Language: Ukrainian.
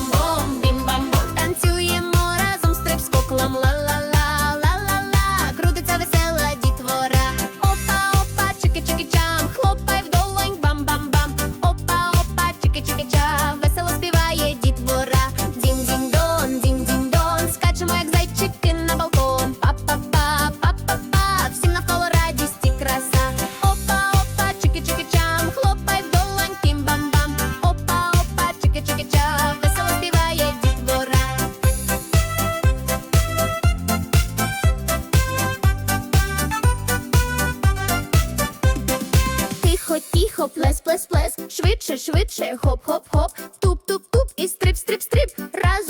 someone хоп, плес, плес, плес. Швидше, швидше, хоп, хоп, хоп. Туп, туп, туп і стрип, стрип, стрип. Бім-бам-бум.